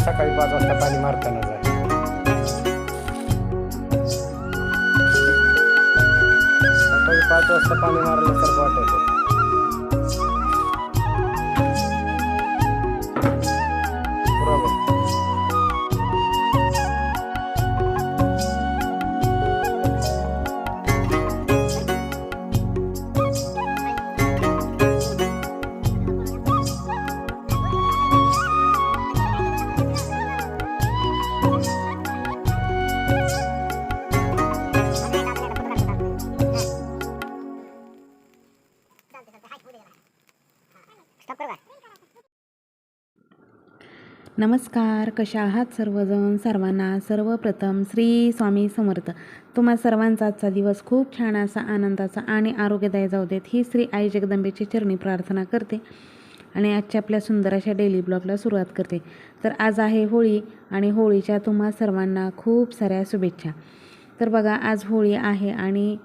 सकाळी पाच वाजता पाणी मारताना जाय. सकाळी पाच वाजता पाणी मारल्यासारखं वाटायचं. नमस्कार कशा आहात सर्वजण? सर्वांना सर्वप्रथम श्री स्वामी समर्थ. तुम्हा सर्वांचा आजचा दिवस खूप छान असा आनंदाचा आणि आरोग्यदायी जाऊ देत ही श्री आई जगदंबेची चरणी प्रार्थना करते आणि आजच्या आपल्या सुंदर अशा डेली ब्लॉगला सुरुवात करते. तर आज आहे होळी आणि होळीच्या तुम्हा सर्वांना खूप साऱ्या शुभेच्छा. तर बघा आज होळी आहे आणि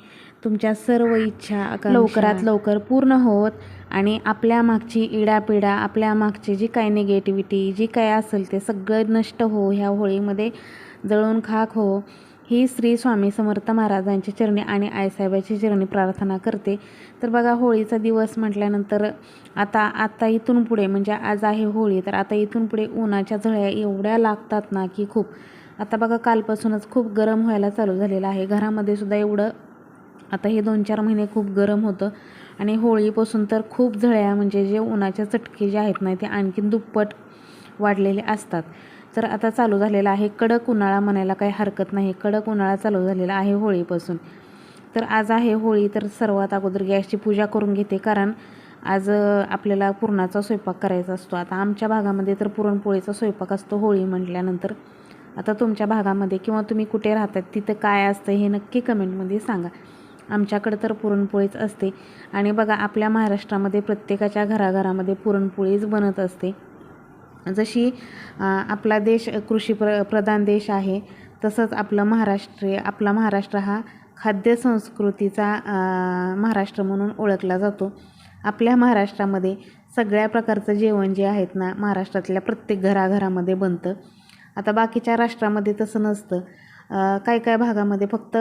तुमच्या सर्व इच्छा लवकरात लवकर पूर्ण होत आणि आपल्या मागची इडापिडा आपल्या मागची जी काय निगेटिव्हिटी जी काय असेल ते सगळं नष्ट हो ह्या होळीमध्ये जळून खाक हो. ही श्री स्वामी समर्थ महाराजांची चरणी आणि आईसाहेबाची चरणी प्रार्थना करते. तर बघा होळीचा दिवस म्हटल्यानंतर आता आता इथून पुढे म्हणजे आज आहे होळी तर आता इथून पुढे उन्हाच्या झळ्या एवढ्या लागतात ना की खूप. आता बघा कालपासूनच खूप गरम व्हायला चालू झालेलं आहे. घरामध्ये सुद्धा एवढं आता हे दोन चार महिने खूप गरम होतं. आणि होळीपासून तर खूप झळ्या म्हणजे जे उन्हाच्या चटके जे आहेत ना ते आणखीन दुप्पट वाढलेले असतात. तर आता चालू झालेला आहे कडक उन्हाळा म्हणायला काही हरकत नाही. कडक उन्हाळा चालू झालेला आहे होळीपासून. तर आज आहे होळी तर सर्वात अगोदर गॅसची पूजा करून घेते कारण आज आपल्याला पुरणाचा स्वयंपाक करायचा असतो. आता आमच्या भागामध्ये तर पुरणपोळीचा स्वयंपाक असतो होळी म्हटल्यानंतर. आता तुमच्या भागामध्ये किंवा तुम्ही कुठे राहतात तिथं काय असतं हे नक्की कमेंटमध्ये सांगा. आमच्याकडं तर पुरणपोळीच असते. आणि बघा आपल्या महाराष्ट्रामध्ये प्रत्येकाच्या घराघरामध्ये पुरणपोळीच बनत असते. जशी आपला देश कृषी प्र प्रधान देश आहे तसंच आपलं महाराष्ट्र आपला महाराष्ट्र हा खाद्य संस्कृतीचा महाराष्ट्र म्हणून ओळखला जातो. आपल्या महाराष्ट्रामध्ये सगळ्या प्रकारचं जेवण जे आहेत ना महाराष्ट्रातल्या प्रत्येक घराघरामध्ये बनतं. आता बाकीच्या राष्ट्रामध्ये तसं नसतं. काही काय काय भागामध्ये फक्त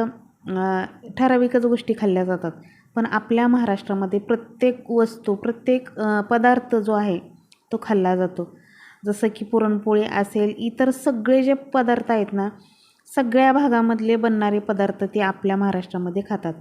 ठराविकच गोष्टी खाल्ल्या जातात. पण आपल्या महाराष्ट्रामध्ये प्रत्येक वस्तू प्रत्येक पदार्थ जो आहे तो खाल्ला जातो. जसं की पुरणपोळी असेल इतर सगळे जे पदार्थ आहेत ना सगळ्या भागामधले बनणारे पदार्थ ते आपल्या महाराष्ट्रामध्ये खातात.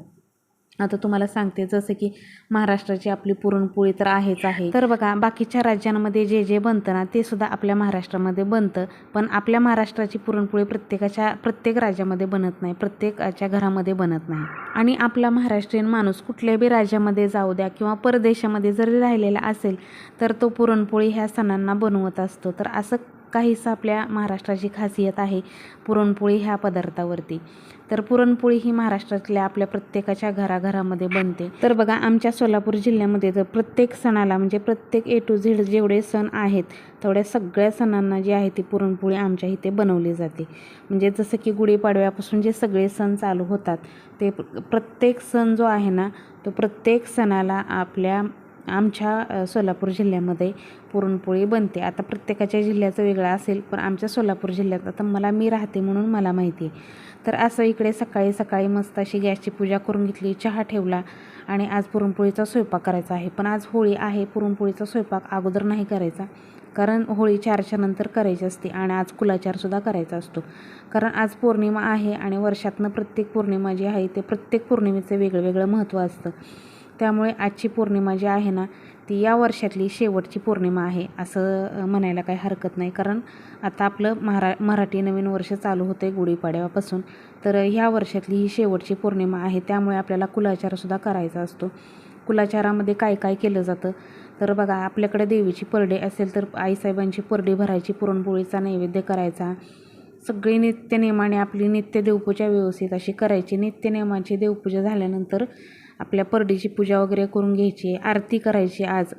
आता तुम्हाला सांगते जसं की महाराष्ट्राची आपली पुरणपोळी तर आहेच आहे. तर बघा बाकीच्या राज्यांमध्ये जे जे बनतं ना ते सुद्धा आपल्या महाराष्ट्रामध्ये बनतं. पण आपल्या महाराष्ट्राची पुरणपोळी प्रत्येकाच्या प्रत्येक राज्यामध्ये बनत नाही प्रत्येकाच्या घरामध्ये बनत नाही. आणि आपला महाराष्ट्रीयन माणूस कुठल्याही राज्यामध्ये जाऊ द्या किंवा परदेशामध्ये जरी राहिलेला असेल तर तो पुरणपोळी ह्या सणांना बनवत असतो. तर असं काहीसं आपल्या महाराष्ट्राची खासियत आहे पुरणपोळी ह्या पदार्थावरती. तर पुरणपोळी ही महाराष्ट्रातल्या आपल्या प्रत्येकाच्या घराघरामध्ये बनते. तर बघा आमच्या सोलापूर जिल्ह्यामध्ये तर प्रत्येक सणाला म्हणजे प्रत्येक ए टू झेड जेवढे सण आहेत तेवढ्या सगळ्या सणांना जी आहे ती पुरणपोळी आमच्या इथे बनवली जाते. म्हणजे जसं की गुढीपाडव्यापासून जे सगळे सण चालू होतात ते प्रत्येक सण जो आहे ना तो प्रत्येक सणाला आपल्या आमच्या सोलापूर जिल्ह्यामध्ये पुरणपोळी बनते. आता प्रत्येकाच्या जिल्ह्याचं वेगळं असेल पण आमच्या सोलापूर जिल्ह्यात आता मला मी राहते म्हणून मला माहिती आहे. तर असं इकडे सकाळी सकाळी मस्त अशी गॅसची पूजा करून घेतली चहा ठेवला आणि आज पुरणपोळीचा स्वयंपाक करायचा आहे. पण आज होळी आहे पुरणपोळीचा स्वयंपाक अगोदर नाही करायचा. कारण होळी चारच्या नंतर करायची असते आणि आज कुलाचारसुद्धा करायचा असतो. कारण आज पौर्णिमा आहे आणि वर्षातनं प्रत्येक पौर्णिमा जी आहे ते प्रत्येक पौर्णिमेचं वेगळं वेगळं महत्त्व असतं. त्यामुळे आजची पौर्णिमा जी आहे ना ती या वर्षातली शेवटची पौर्णिमा आहे असं म्हणायला काही हरकत नाही. कारण आता आपलं महारा मराठी नवीन वर्ष चालू होतं आहे गुढीपाडव्यापासून. तर ह्या वर्षातली ही शेवटची पौर्णिमा आहे त्यामुळे आपल्याला कुलाचारसुद्धा करायचा असतो. कुलाचारामध्ये काय काय केलं जातं? तर बघा आपल्याकडे देवीची परडे असेल तर आईसाहेबांची परडी भरायची पुरणपोळीचा नैवेद्य करायचा. सगळी नित्यनेमाने आपली नित्य देवपूजा व्यवस्थित अशी करायची. नित्यनेमाची देवपूजा झाल्यानंतर आपल्या परडीची पूजा वगैरे करून घ्यायची आरती करायची आज.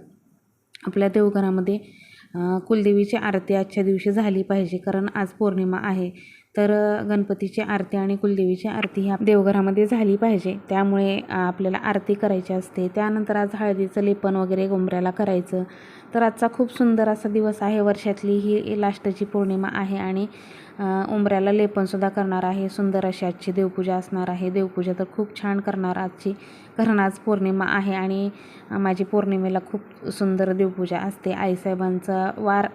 आपल्या देवघरामध्ये कुलदेवीची आरती आजच्या दिवशी झाली पाहिजे कारण आज पौर्णिमा आहे. तर गणपतीची आरती आणि कुलदेवीची आरती ह्या देवघरामध्ये झाली पाहिजे. त्यामुळे आपल्याला आरती करायची असते. त्यानंतर आज हळदीचं लेपन वगैरे उंबऱ्याला करायचं. तर आजचा खूप सुंदर असा दिवस आहे. वर्षातली ही लास्टची पौर्णिमा आहे आणि उमऱ्याला उंबऱ्याला लेपनसुद्धा करणार आहे. सुंदर अशी आजची देवपूजा असणार आहे. देवपूजा तर खूप छान करणार आजची कारण आज पौर्णिमा आहे आणि माझी पौर्णिमेला खूप सुंदर देवपूजा असते. आईसाहेबांचा वार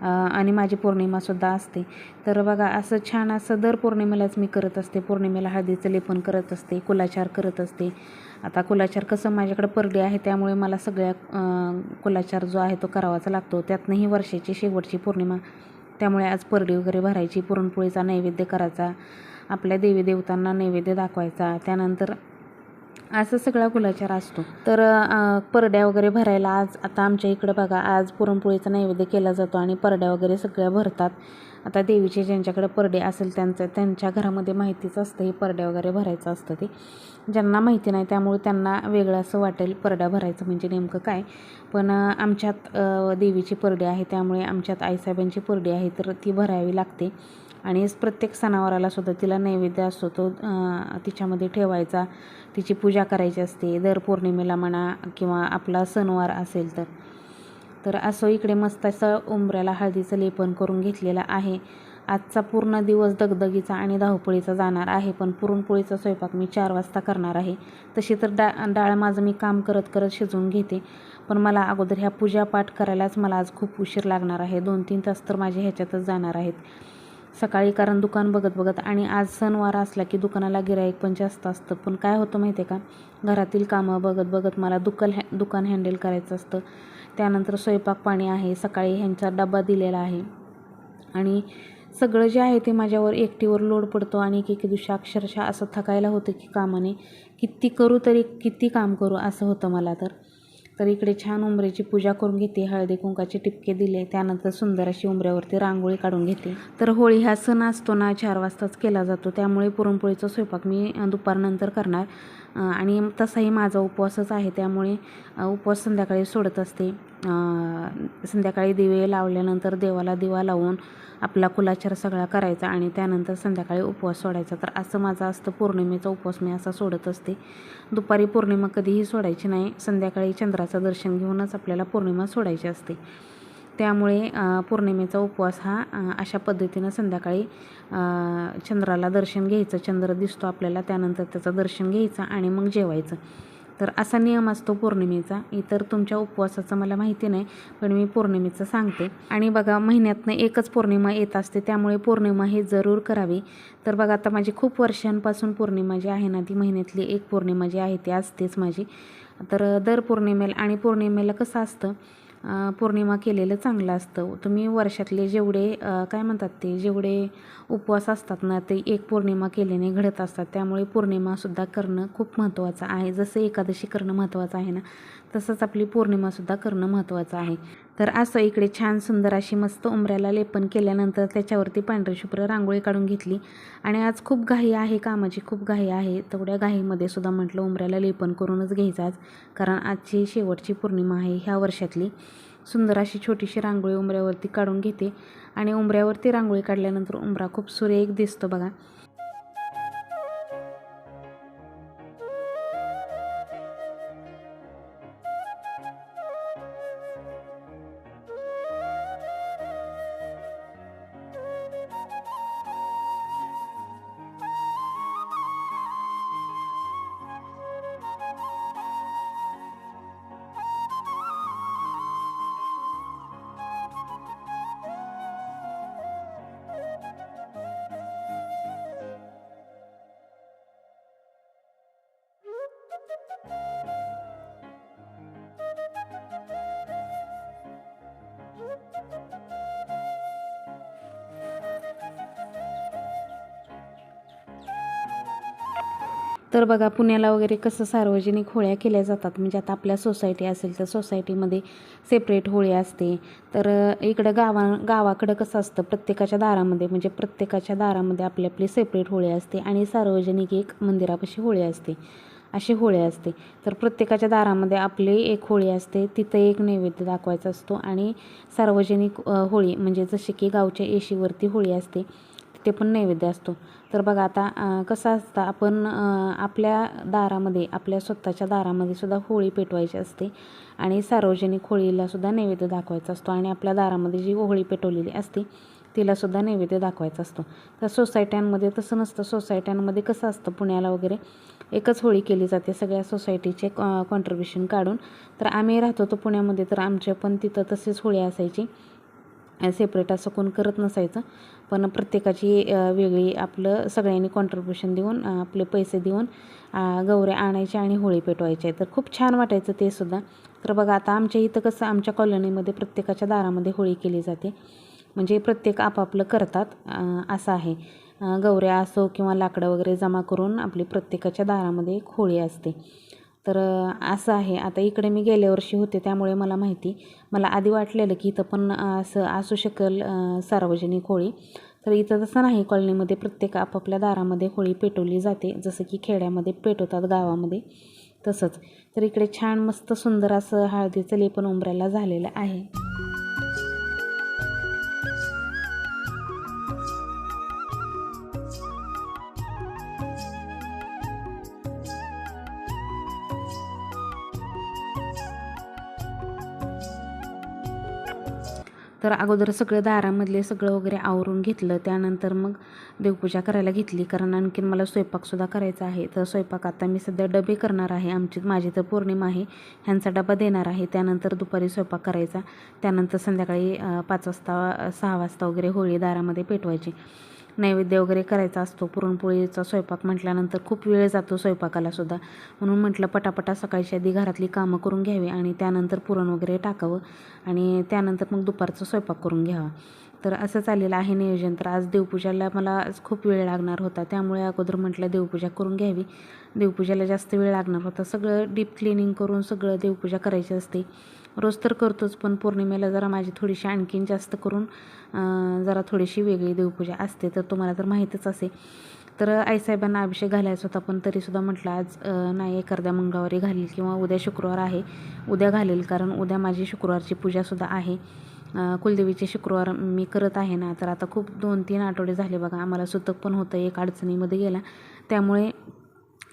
आणि माझी पौर्णिमासुद्धा असते. तर बघा असं छान असं दर पौर्णिमेलाच मी करत असते. पौर्णिमेला हळदीचं लेपन करत असते कुलाचार करत असते. आता कुलाचार कसं माझ्याकडे परडे आहे त्यामुळे मला सगळ्या कुलाचार जो आहे तो करावाचा लागतो. त्यातनंही वर्षाची शेवटची पौर्णिमा त्यामुळे आज परडी वगैरे भरायची पुरणपोळीचा नैवेद्य करायचा आपल्या देवी देवतांना नैवेद्य दाखवायचा त्यानंतर असं सगळा कुलाचार असतो. तर परड्या वगैरे भरायला आज आता आमच्या इकडं बघा आज पुरणपोळीचा नैवेद्य केला जातो आणि परड्या वगैरे सगळ्या भरतात. आता देवीचे ज्यांच्याकडे परडे असेल त्यांचं त्यांच्या घरामध्ये माहितीच असतं हे परड्या वगैरे भरायचं असतं ते. ज्यांना माहिती नाही त्यामुळे त्यांना वेगळं असं वाटेल परड्या भरायचं म्हणजे नेमकं काय? पण आमच्यात देवीची परडी आहे त्यामुळे आमच्यात आईसाहेबांची परडी आहे तर ती भरावी लागते. आणि प्रत्येक सणावाराला सुद्धा तिला नैवेद्य असतो तो तिच्यामध्ये ठेवायचा. तिची पूजा करायची असते दर पौर्णिमेला म्हणा किंवा आपला सणवार असेल तर. तर असं इकडे मस्त असं उंबऱ्याला हळदीचं लेपन करून घेतलेलं आहे. आजचा पूर्ण दिवस दगदगीचा आणि धावपळीचा जाणार आहे पण पुरणपोळीचा स्वयंपाक मी चार वाजता करणार आहे. तशी तर डा डाळ माझं मी काम करत करत शिजवून घेते. पण मला अगोदर ह्या पूजापाठ करायलाच मला आज खूप उशीर लागणार आहे. दोन तीन तास तर माझे ह्याच्यातच जाणार आहेत. सकाळी कारण दुकान बघत बघत आणि आज सणवार असला की दुकानाला गिराईक पण जास्त असतं. पण काय होतं माहिती आहे का? घरातील कामं बघत बघत मला दुकान हॅ दुकान हँडल करायचं असतं. त्यानंतर स्वयंपाक पाणी आहे. सकाळी ह्यांचा डबा दिलेला आहे. आणि सगळं जे आहे ते माझ्यावर एकटीवर लोड पडतो आणि एक एक दिवशी अक्षरशः असं थकायला होतं की कामाने किती करू तरी किती काम करू असं होतं मला तर. तर इकडे छान उंबऱ्याची पूजा करून घेते. हळदी कुंकाचे टिपके दिले. त्यानंतर सुंदर अशी उंबऱ्यावरती रांगोळी काढून घेते. तर होळी हा सण असतो ना चार वाजताच केला जातो. त्यामुळे पुरणपोळीचा स्वयंपाक मी दुपारनंतर करणार. आणि तसाही माझा उपवासच आहे त्यामुळे उपवास संध्याकाळी सोडत असते. संध्याकाळी दिवे लावल्यानंतर देवाला दिवा लावून आपला कुलाचार सगळा करायचा आणि त्यानंतर संध्याकाळी उपवास सोडायचा. तर असं माझं असतं पौर्णिमेचा उपवास मी असा सोडत असते. दुपारी पौर्णिमा कधीही सोडायची नाही. संध्याकाळी चंद्राचं दर्शन घेऊनच आपल्याला पौर्णिमा सोडायची असते. त्यामुळे पौर्णिमेचा उपवास हा अशा पद्धतीनं संध्याकाळी चंद्राला दर्शन घ्यायचं. चंद्र दिसतो आपल्याला त्यानंतर त्याचं दर्शन घ्यायचं आणि मग जेवायचं. तर असा नियम असतो पौर्णिमेचा. इतर तुमच्या उपवासाचं मला माहिती नाही पण मी पौर्णिमेचं सांगते. आणि बघा महिन्यातनं एकच पौर्णिमा येत असते त्यामुळे पौर्णिमा हे जरूर करावी. तर बघा आता माझी खूप वर्षांपासून पौर्णिमा जी आहे ना ती महिन्यातली एक पौर्णिमा जी आहे ती असतेच माझी. तर दर पौर्णिमेला आणि पौर्णिमेला कसं असतं पौर्णिमा केलेलं चांगलं असतं. तुम्ही वर्षातले जेवढे काय म्हणतात ते जेवढे उपवास असतात ना ते एक पौर्णिमा केल्याने घडत असतात. त्यामुळे पौर्णिमासुद्धा करणं खूप महत्त्वाचं आहे. जसं एकादशी करणं महत्त्वाचं आहे ना तसंच आपली पौर्णिमासुद्धा करणं महत्त्वाचं आहे. तर असं इकडे छान सुंदर अशी मस्त उंबऱ्याला लेपन केल्यानंतर त्याच्यावरती पांढरशुभ्र रांगोळी काढून घेतली. आणि आज खूप घाई आहे कामाची खूप घाई आहे. तेवढ्या घाईमध्ये सुद्धा म्हटलं उंबऱ्याला लेपन करूनच घ्यायचं आज. कारण आजची शेवटची पौर्णिमा आहे ह्या वर्षातली. सुंदर अशी छोटीशी रांगोळी उंबऱ्यावरती काढून घेते. आणि उंबऱ्यावरती रांगोळी काढल्यानंतर उंबरा खूप सुरेख दिसतो बघा. तर बघा पुण्याला वगैरे कसं सार्वजनिक होळ्या केल्या जातात म्हणजे आता आपल्या सोसायटी असेल तर सोसायटीमध्ये सेपरेट होळी असते. तर इकडं गावा गावाकडं कसं असतं प्रत्येकाच्या दारामध्ये म्हणजे प्रत्येकाच्या दारामध्ये आपली आपली सेपरेट होळी असते आणि सार्वजनिक एक मंदिरापाशी होळी असते अशी होळी असते. तर प्रत्येकाच्या दारामध्ये आपली एक होळी असते तिथं एक नैवेद्य दाखवायचा असतो आणि सार्वजनिक होळी म्हणजे जसे की गावच्या येशीवरती होळी असते तिथे पण नैवेद्य असतो. तर बघा आता कसं असतं आपण आपल्या दारामध्ये आपल्या स्वतःच्या दारामध्ये सुद्धा होळी पेटवायची असते. आणि सार्वजनिक होळीला सुद्धा नैवेद्य दाखवायचा असतो. आणि आपल्या दारामध्ये जी होळी पेटवलेली असते तिलासुद्धा नैवेद्य दाखवायचा असतो. तर सोसायट्यांमध्ये तसं नसतं. सोसायट्यांमध्ये कसं असतं पुण्याला वगैरे एकच होळी केली जाते. सगळ्या सोसायटीचे कॉन्ट्रीब्युशन काढून. तर आम्ही राहतो तो पुण्यामध्ये. तर आमच्या पण तिथं तसेच होळी असायची. सेपरेट असं कोण करत नसायचं. पण प्रत्येकाची वेगळी आपलं सगळ्यांनी कॉन्ट्रीब्युशन देऊन आपले पैसे देऊन गवऱ्या गौऱ्या आणायच्या आणि होळी पेटवायच्या तर खूप छान वाटायचं ते सुद्धा. तर बघा आता आमच्या इथं कसं आमच्या कॉलनीमध्ये प्रत्येकाच्या दारामध्ये होळी केली जाते. म्हणजे प्रत्येक आपापलं करतात असं आहे. गवऱ्या गौऱ्या असो किंवा लाकडं वगैरे जमा करून आपली प्रत्येकाच्या दारामध्ये एक होळी असते. तर असं आहे. आता इकडे मी गेल्या वर्षी होते त्यामुळे मला माहिती. मला आधी वाटलेलं की इथं पण असं असू शकेल सार्वजनिक होळी. तर इथं तसं नाही. कॉलनीमध्ये प्रत्येक आपापल्या दारामध्ये होळी पेटवली जाते. जसं की खेड्यामध्ये पेटवतात गावामध्ये तसंच. तर इकडे छान मस्त सुंदर असं हळदीचं लेपन उंबऱ्याला झालेलं आहे. तर अगोदर सगळं दारामधले सगळं वगैरे आवरून घेतलं. त्यानंतर मग देवपूजा करायला घेतली. कारण आणखीन मला स्वयंपाकसुद्धा करायचा आहे. तर स्वयंपाक आता मी सध्या डबे करणार आहे. आमची माझी तर पौर्णिमा आहे. ह्यांचा डबा देणार आहे. त्यानंतर दुपारी स्वयंपाक करायचा. त्यानंतर संध्याकाळी पाच वाजता सहा वाजता वगैरे होळी दारामध्ये पेटवायची. नैवेद्य वगैरे करायचा असतो. पुरणपोळीचा स्वयंपाक म्हटल्यानंतर खूप वेळ जातो स्वयंपाकाला सुद्धा. म्हणून म्हटलं पटापटा सकाळच्या आधी घरातली कामं करून घ्यावी आणि त्यानंतर पुरण वगैरे टाकावं आणि त्यानंतर मग दुपारचा स्वयंपाक करून घ्यावा. तर असं चाललेलं आहे नियोजन. तर आज देवपूजाला मला आज खूप वेळ लागणार होता. त्यामुळे अगोदर म्हटलं देवपूजा करून घ्यावी. देवपूजाला जास्त वेळ लागणार होता. सगळं डीप क्लिनिंग करून सगळं देवपूजा करायची असते. रोज तर करतोच पण पौर्णिमेला जरा माझी थोडीशी आणखीन जास्त करून जरा थोडीशी वेगळी देवपूजा असते तर तुम्हाला तर माहीतच असे. तर आईसाहेबांना अभिषेक घालायचा होता पण तरीसुद्धा म्हटलं आज नाही एखाद्या मंगळवारी घालील किंवा उद्या शुक्रवार आहे. उद्या घालेल कारण उद्या माझी शुक्रवारची पूजासुद्धा आहे. कुलदेवीचे शुक्रवार मी करत आहे ना तर आता खूप दोन तीन आठवडे झाले बघा आम्हाला सुतक पण होतं एक अडचणीमध्ये गेला. त्यामुळे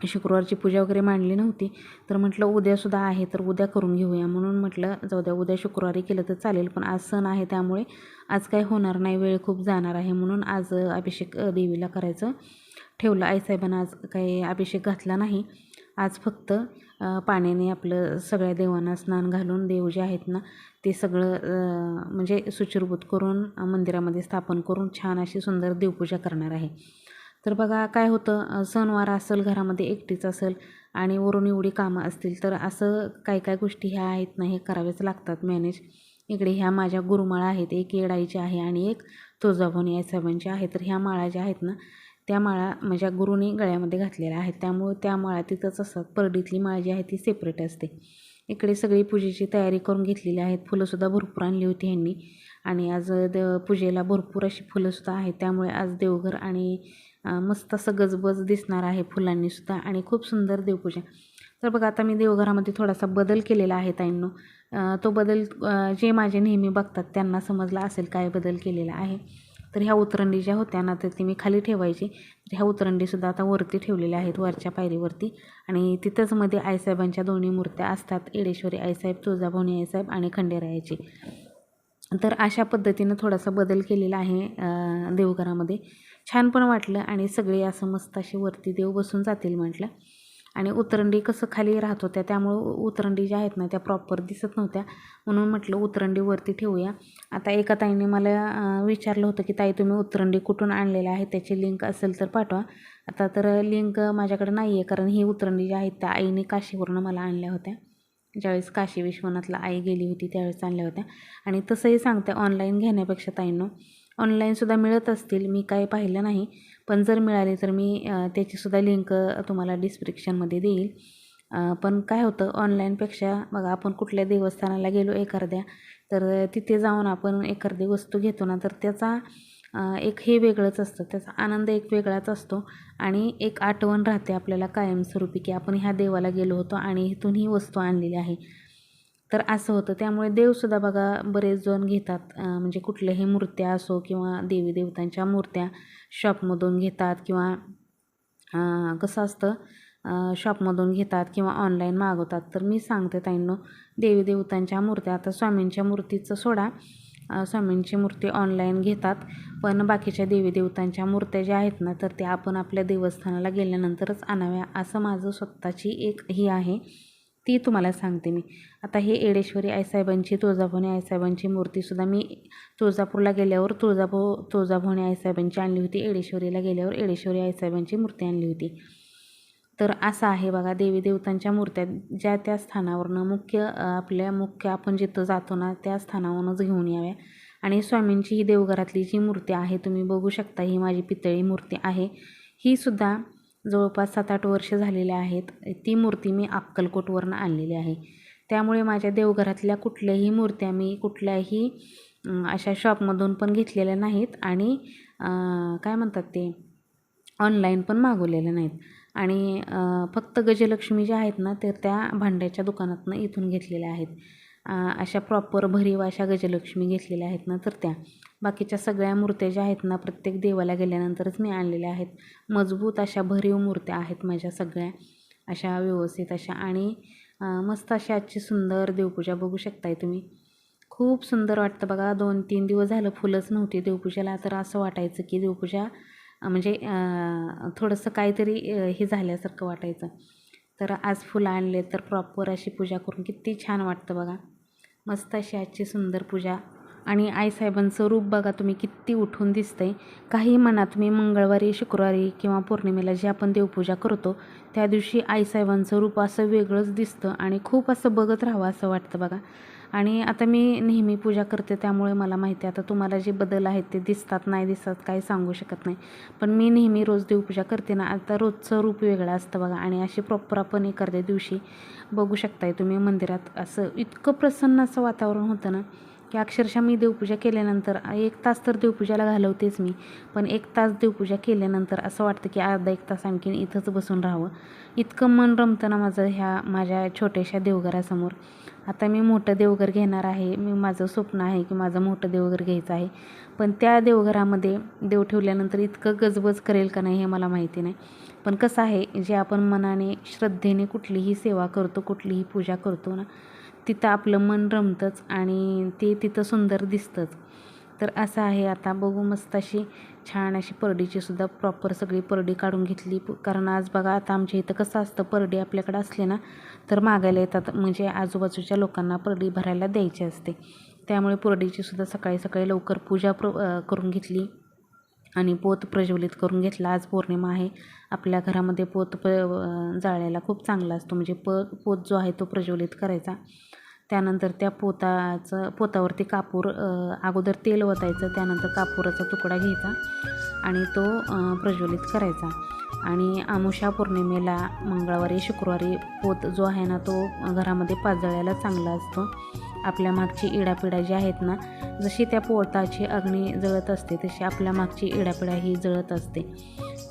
शुक्रवारची पूजा वगैरे मांडली नव्हती. तर म्हटलं उद्यासुद्धा आहे तर उद्या करून घेऊया. म्हणून म्हटलं जाऊ द्या उद्या शुक्रवारी केलं तर चालेल पण आज सण आहे त्यामुळे आज काही होणार नाही वेळ खूप जाणार आहे. म्हणून आज अभिषेक देवीला करायचं ठेवलं. आईसाहेबांना आज काही अभिषेक घातला नाही. आज फक्त पाण्याने आपलं सगळ्या देवांना स्नान घालून देव जे आहेत ना ते सगळं म्हणजे सुचिरभूत करून मंदिरामध्ये स्थापन करून छान अशी सुंदर देवपूजा करणार आहे. तर बघा काय होतं सणवार असेल घरामध्ये एकटीच असेल आणि वरून एवढी कामं असतील तर असं काय काय गोष्टी ह्या आहेत ना हे करावेच लागतात मॅनेज इकडे ह्या माझ्या गुरुमाळा आहेत एक येडाईची आहे आणि एक तुळजाभवानी साहेबांची आहे. तर ह्या माळा ज्या आहेत ना त्या माळा माझ्या गुरुनी गळ्यामध्ये घातलेल्या आहेत. त्यामुळे त्या माळा तिथंच असतात. परडीतली माळ जी आहे ती सेपरेट असते. इकडे सगळी पूजेची तयारी करून घेतलेली आहेत. फुलंसुद्धा भरपूर आणली होती ह्यांनी. आणि आज द पूजेला भरपूर अशी फुलंसुद्धा आहेत. त्यामुळे आज देवघर आणि मस्त असं गजबज दिसणार आहे फुलांनीसुद्धा आणि खूप सुंदर देवपूजा. तर बघा आता मी देवघरामध्ये थोडासा बदल केलेला आहे ताईंनो. तो बदल जे माझे नेहमी बघतात त्यांना समजला असेल काय बदल केलेला आहे. तर ह्या उतरंडी ज्या होत्या ना तर ती मी खाली ठेवायची. तर ह्या उतरंडीसुद्धा आता वरती ठेवलेल्या आहेत वरच्या पायरीवरती. आणि तिथंच मध्ये आईसाहेबांच्या दोन्ही मूर्त्या असतात येडेश्वरी आईसाहेब तुळजाभवानी आईसाहेब आणि खंडेरायाची. तर अशा पद्धतीनं थोडासा बदल केलेला आहे देवघरामध्ये. छान पण वाटलं आणि सगळे असं मस्त असे वरती देव बसून जातील म्हटलं. आणि उतरंडी कसं खाली राहत होत्या त्यामुळं उतरंडी ज्या आहेत ना त्या प्रॉपर दिसत नव्हत्या. म्हणून म्हटलं उतरंडी वरती ठेवूया. आता एका ताईने मला विचारलं होतं की ताई तुम्ही उतरंडी कुठून आणलेल्या आहे त्याची लिंक असेल तर पाठवा. आता तर लिंक माझ्याकडे नाही आहे कारण ही उतरंडी ज्या आहेत त्या आईने काशीवरून मला आणल्या होत्या. ज्यावेळेस काशी विश्वनाथला आई गेली होती त्यावेळेस आणल्या होत्या. आणि तसंही सांगते ऑनलाईन घेण्यापेक्षा ताईंनो ऑनलाईनसुद्धा मिळत असतील. मी काय पाहिलं नाही. पण जर मिळाले तर मी त्याचीसुद्धा लिंक तुम्हाला डिस्क्रिप्शनमध्ये देईल. पण काय होतं ऑनलाईनपेक्षा बघा आपण कुठल्या देवस्थानाला गेलो एखाद्या तर तिथे जाऊन आपण एखादी वस्तू घेतो ना तर त्याचा एक हे वेगळंच असतं. त्याचा आनंद एक वेगळाच असतो. आणि एक आठवण राहते आपल्याला कायमस्वरूपी की आपण ह्या देवाला गेलो होतो आणि इथून ही वस्तू आणलेली आहे. तर असं होतं. त्यामुळे देवसुद्धा बघा बरेच जण घेतात. म्हणजे कुठल्याही मूर्त्या असो किंवा देवी देवतांच्या मूर्त्या शॉपमधून घेतात किंवा कसं असतं शॉपमधून घेतात किंवा ऑनलाईन मागवतात. तर मी सांगते ताईंनो देवी देवतांच्या मूर्त्या आता स्वामींच्या मूर्तीचं सोडा. स्वामींची मूर्ती ऑनलाईन घेतात पण बाकीच्या देवी देवतांच्या मूर्त्या ज्या आहेत ना तर त्या आपण आपल्या देवस्थानाला गेल्यानंतरच आणाव्या असं माझं स्वतःची एक ही आहे. ती तुम्हाला सांगते मी. आता हे एडेश्वरी आईसाहेबांची तुळजाभवानी आईसाहेबांची मूर्तीसुद्धा मी तुळजापूरला गेल्यावर तुळजाभो तुळजाभवानी आईसाहेबांची आणली होती. एडेश्वरीला गेल्यावर एडेश्वरी आईसाहेबांची मूर्ती आणली होती. तर असं आहे बघा देवी देवतांच्या मूर्त्या ज्या त्या स्थानावरनं मुख्य आपल्या मुख्य आपण जिथं जातो ना त्या स्थानावरूनच घेऊन याव्या. आणि स्वामींची ही देवघरातली जी मूर्ती आहे तुम्ही बघू शकता ही माझी पितळी मूर्ती आहे. ही सुद्धा जवळपास सात आठ वर्ष झालेले आहेत. ती मूर्ती मी अक्कलकोटवरनं आणलेली आहे. त्यामुळे माझ्या देवघरातल्या कुठल्याही मूर्त्या मी कुठल्याही अशा शॉपमधून पण घेतलेल्या नाहीत आणि काय म्हणतात ते ऑनलाईन पण मागवलेल्या नाहीत. आणि फक्त गजलक्ष्मी ज्या आहेत ना तर त्या भांड्याच्या दुकानातनं इथून घेतलेल्या आहेत. अशा प्रॉपर भरीव अशा गजलक्ष्मी घेतलेल्या आहेत ना तर त्या. बाकीच्या सगळ्या मूर्त्या ज्या आहेत ना प्रत्येक देवाला गेल्यानंतरच मी आणलेल्या आहेत. मजबूत अशा भरीव मूर्त्या आहेत माझ्या सगळ्या. अशा व्यवस्थित अशा आणि मस्त अशी आजची सुंदर देवपूजा बघू शकताय तुम्ही. खूप सुंदर वाटतं बघा दोन तीन दिवस झालं फुलंच नव्हती देवपूजेला तर असं वाटायचं की देवपूजा म्हणजे थोडंसं काहीतरी हे झाल्यासारखं वाटायचं. तर आज फुलं आणले तर प्रॉपर अशी पूजा करून किती छान वाटतं बघा. मस्त अशी आजची सुंदर पूजा आणि आईसाहेबांचं रूप बघा तुम्ही किती उठून दिसतंय. काही म्हणा तुम्ही मंगळवारी शुक्रवारी किंवा पौर्णिमेला जी आपण देवपूजा करतो त्या दिवशी आईसाहेबांचं रूप असं वेगळंच दिसतं आणि खूप असं बघत राहावं असं वाटतं बघा. आणि आता मी नेहमी पूजा करते त्यामुळे मला माहिती आहे. आता तुम्हाला जे बदल आहेत ते दिसतात नाही दिसतात काही सांगू शकत नाही. पण मी नेहमी रोज देवपूजा करते ना आता रोजचं रूप वेगळं असतं बघा. आणि अशी प्रॉपर आपण एखाद्या दिवशी बघू शकताय तुम्ही मंदिरात. असं इतकं प्रसन्न असं वातावरण होतं ना. की अक्षरशः मी देवपूजा केल्यानंतर एक तास तर देवपूजाला घालवतेच मी पण एक तास देवपूजा केल्यानंतर असं वाटतं की अर्धा एक तास आणखीन इथंच बसून राहावं. इतकं मन रमतं ना माझं ह्या माझ्या छोट्याशा देवघरासमोर. आता मी मोठं देवघर घेणार आहे मी माझं स्वप्न आहे की माझं मोठं देवघर घ्यायचं आहे. पण त्या देवघरामध्ये देव ठेवल्यानंतर इतकं गजबज करेल का नाही हे मला माहिती नाही. पण कसं आहे जे आपण मनाने श्रद्धेने कुठलीही सेवा करतो कुठलीही पूजा करतो ना तिथं आपलं मन रमतंच आणि ते तिथं सुंदर दिसतंच. तर असं आहे आता. बघू मस्त अशी छान अशी परडीची सुद्धा प्रॉपर सगळी परडी काढून घेतली. कारण आज बघा आता आमच्या इथं कसं असतं परडी आपल्याकडे असले ना तर मागायला येतात. म्हणजे आजूबाजूच्या लोकांना परडी भरायला द्यायची असते. त्यामुळे परडीची सुद्धा सकाळी सकाळी लवकर पूजा प्र करून घेतली. आणि पोत प्रज्वलित करून घेतला. आज पौर्णिमा आहे. आपल्या घरामध्ये पोत प जाळायला खूप चांगला असतो. म्हणजे प पोत जो आहे तो प्रज्वलित करायचा. त्यानंतर त्या पोताचं पोतावरती कापूर अगोदर तेल ओतायचं त्यानंतर कापुराचा तुकडा घ्यायचा आणि तो प्रज्वलित करायचा. आणि आमुषा पौर्णिमेला मंगळवारी शुक्रवारी पोत जो आहे ना तो घरामध्ये पाजळायला चांगला असतो. आपल्या मागची इडापिडा जी आहेत ना जशी त्या पोताची अग्नी जळत असते तशी आपल्या मागची इडापिडा ही जळत असते.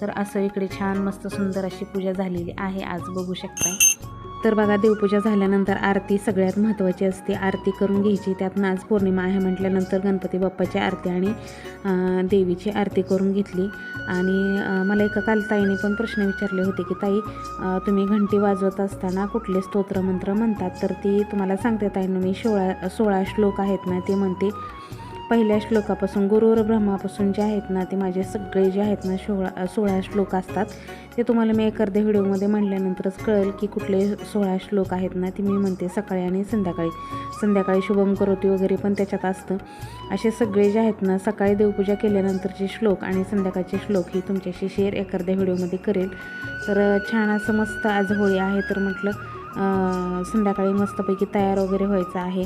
तर असं इकडे छान मस्त सुंदर अशी पूजा झालेली आहे. आज बघू शकताय. तर बघा देवपूजा झाल्यानंतर आरती सगळ्यात महत्त्वाची असते. आरती करून घ्यायची त्यात आज पौर्णिमा आहे म्हटल्यानंतर गणपती बाप्पाची आरती आणि देवीची आरती करून घेतली. आणि मला एका काल ताईने पण प्रश्न विचारले होते की ताई तुम्ही घंटी वाजवत असताना कुठले स्तोत्रमंत्र म्हणतात? तर ती तुम्हाला सांगते ताईनं मी सोळा सोळा श्लोक आहेत ना ते म्हणते पहिल्या श्लोकापासून गुरुवर ब्रह्मापासून जे आहेत ना ते माझे सगळे जे आहेत ना सोळा सोळा श्लोक असतात. ते तुम्हाला मी एक अर्ध्या व्हिडिओमध्ये म्हणल्यानंतरच कळेल की कुठले सोळा श्लोक आहेत ना ते मी म्हणते सकाळी आणि संध्याकाळी. संध्याकाळी शुभम करोती वगैरे पण त्याच्यात असतं. असे सगळे जे आहेत ना सकाळी देवपूजा केल्यानंतरचे श्लोक आणि संध्याकाळचे श्लोक ही तुमच्याशी शेअर एक अर्ध्या व्हिडिओमध्ये करेल. तर छान असं मस्त आज होळी आहे तर म्हटलं संध्याकाळी मस्तपैकी तयार वगैरे व्हायचं आहे.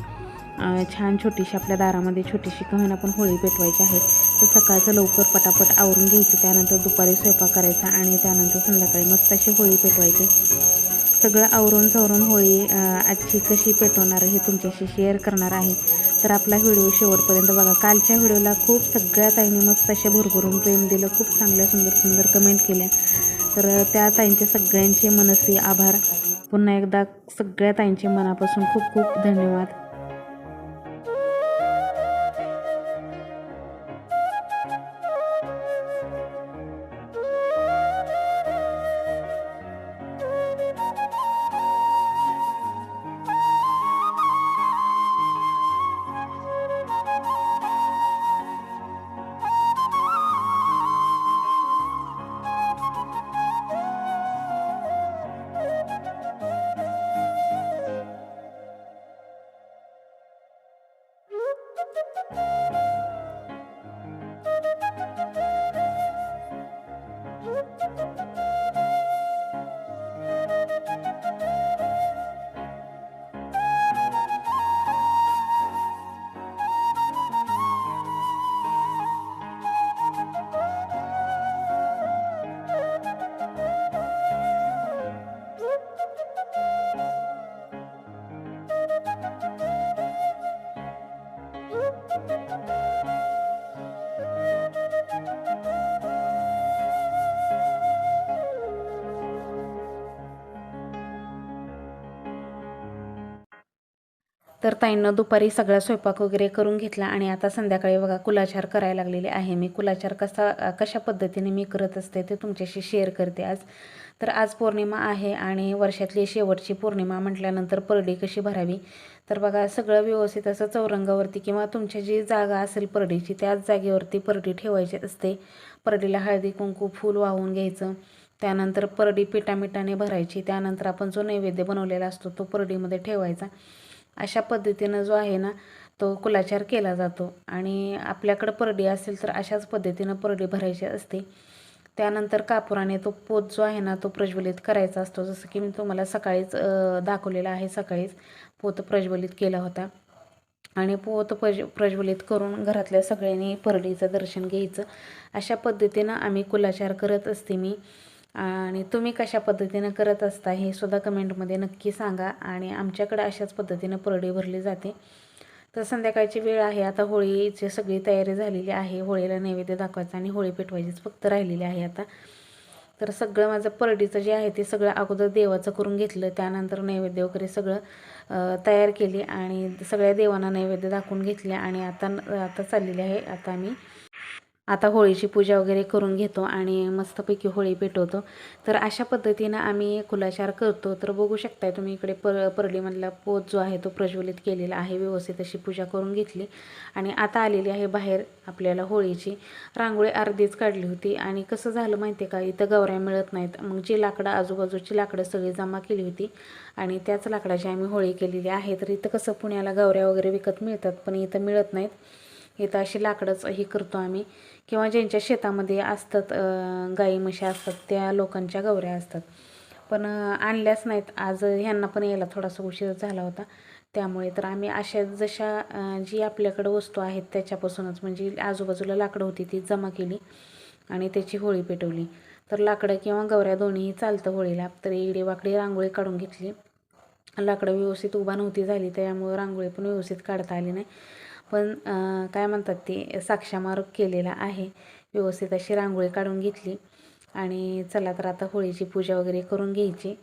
छान छोटीशी आपल्या दारामध्ये छोटीशी कमेन आपण होळी पेटवायची आहे. तर सकाळचं लवकर पटापट आवरून घ्यायचं त्यानंतर दुपारी स्वयंपाक करायचा आणि त्यानंतर संध्याकाळी मस्त अशी होळी पेटवायची. सगळं आवरून सवरून होळी आजची कशी पेटवणार हे तुमच्याशी शेअर करणार आहे. तर आपला व्हिडिओ शेवटपर्यंत बघा. कालच्या व्हिडिओला खूप सगळ्या ताईंनी मस्त अशा भरभरून प्रेम दिलं खूप चांगल्या सुंदर सुंदर कमेंट केल्या. तर त्या ताईंचे सगळ्यांचे मनसे आभार. पुन्हा एकदा सगळ्या ताईंचे मनापासून खूप खूप धन्यवाद. तर ताईंनं दुपारी सगळा स्वयंपाक वगैरे करून घेतला आणि आता संध्याकाळी बघा कुलाचार करायला लागलेले आहे. मी कुलाचार कसा कशा पद्धतीने मी करत असते ते तुमच्याशी शेअर करते आज. तर आज पौर्णिमा आहे आणि वर्षातली शेवटची पौर्णिमा म्हटल्यानंतर परडी कशी भरावी? तर बघा सगळं व्यवस्थित असं चौरंगावरती किंवा तुमच्या जी जागा असेल परडीची त्याच जागेवरती परडी ठेवायची असते. परडीला हळदी कुंकू फूल वाहून घ्यायचं. त्यानंतर परडी पिठामिठाने भरायची. त्यानंतर आपण जो नैवेद्य बनवलेला असतो तो परडीमध्ये ठेवायचा. अशा पद्धतीनं जो आहे ना तो कुलाचार केला जातो. आणि आपल्याकडं परडी असेल तर अशाच पद्धतीनं परडी भरायची असते. त्यानंतर कापुराने तो पोत जो आहे ना तो प्रज्वलित करायचा असतो. जसं की मी तुम्हाला सकाळीच दाखवलेला आहे सकाळीच पोत प्रज्वलित केला होता. आणि पोत प्रज प्रज्वलित करून घरातल्या सगळ्यांनी परडीचं दर्शन घ्यायचं. अशा पद्धतीनं आम्ही कुलाचार करत असते मी. आणि तुम्ही कशा पद्धतीनं करत असता हे सुद्धा कमेंटमध्ये नक्की सांगा आणि आमच्याकडे अशाच पद्धतीनं परडी भरली जाते. तर संध्याकाळची वेळ आहे. आता होळीची सगळी तयारी झालेली आहे. होळीला नैवेद्य दाखवायचा आणि होळी पेटवायचीच फक्त राहिलेली आहे आता. तर सगळं माझं परडीचं जे आहे ते सगळं अगोदर देवाचं करून घेतलं. त्यानंतर नैवेद्य वगैरे सगळं तयार केली आणि सगळ्या देवांना नैवेद्य दाखवून घेतले आणि आता आता चाललेली आहे. आता आम्ही आता होळीची पूजा वगैरे करून घेतो आणि मस्तपैकी होळी पेटवतो. तर अशा पद्धतीनं आम्ही कुलाचार करतो. तर बघू शकताय तुम्ही इकडे पर परलीमधला पोत जो आहे तो प्रज्वलित केलेला आहे. व्यवस्थित अशी पूजा करून घेतली. आणि आता आलेली आहे बाहेर आपल्याला होळीची. रांगोळी अर्धीच काढली होती. आणि कसं झालं माहिती आहे का? इथं गवऱ्या मिळत नाहीत. मग जी लाकडं आजूबाजूची लाकडं सगळी जमा केली होती. आणि त्याच लाकडाची आम्ही होळी केलेली आहे. तर इथं कसं पुण्याला गवऱ्या वगैरे विकत मिळतात पण इथं मिळत नाहीत. इथं अशी लाकडंच हे करतो आम्ही. किंवा ज्यांच्या शेतामध्ये असतात गाई म्हशी असतात त्या लोकांच्या गवऱ्या असतात. पण आणल्याच नाहीत. आज ह्यांना पण यायला थोडासा उशीर झाला होता. त्यामुळे तर आम्ही अशा जशा जी आपल्याकडं वस्तू आहेत त्याच्यापासूनच म्हणजे आजूबाजूला लाकडं होती ती जमा केली आणि त्याची होळी पेटवली. तर लाकडं किंवा गवऱ्या दोन्हीही चालतं होळीला. तर इडीवाकडी वाकडी रांगोळी काढून घेतली. लाकडं व्यवस्थित उभा नव्हती झाली त्यामुळे रांगोळी पण व्यवस्थित काढता आली नाही. पण काय म्हणतात ते साक्षामार केलेला आहे. व्यवस्थित अशी रांगोळी काढून घेतली आणि चला तर आता होळीची पूजा वगैरे करून घ्यायची.